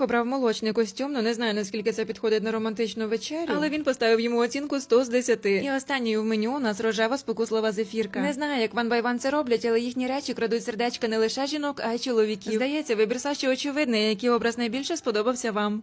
обрав молочний костюм, ну не знаю наскільки це підходить на романтичну вечерю, але він поставив йому оцінку 100 з 10. І останньою в меню у нас рожева спокуслива зефірка. Не знаю, як ван байван це роблять, але їхні речі крадуть сердечка не лише жінок, а й чоловіків. Здається, вибір Саші очевидний, який образ найбільше сподобався вам.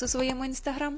у своєму інстаграм.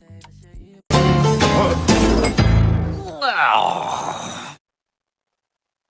Wow.